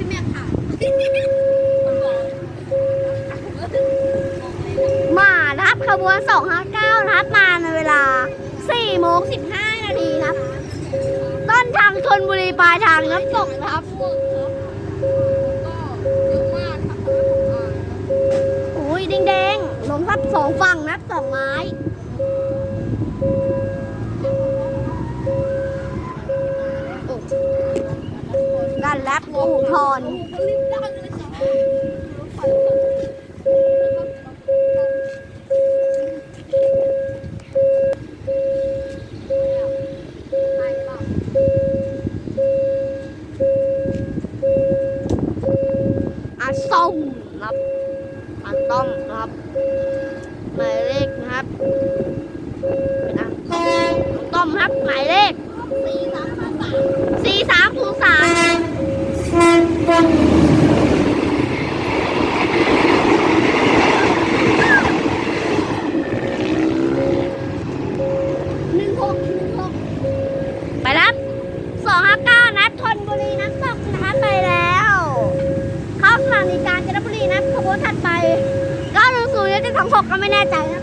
พี่แม่ค่ะมานะครับขบวน 259นะครับมาในเวลา4โมง15นาทีนะครับ ต้นทางชนบุรีปลายทางน้ำตกนะครับโอ้ยแดงๆลงทับสองฝั่งนะสองไม้ กันแลบอู่ทอนอาส้มนะครับอาต้อมนะครับหมายเลขนะครับเป็น บุรีนะขบวนถัดไปก็หนึ่งศูนย์จะสองหกก็ไม่แน่ใจนะ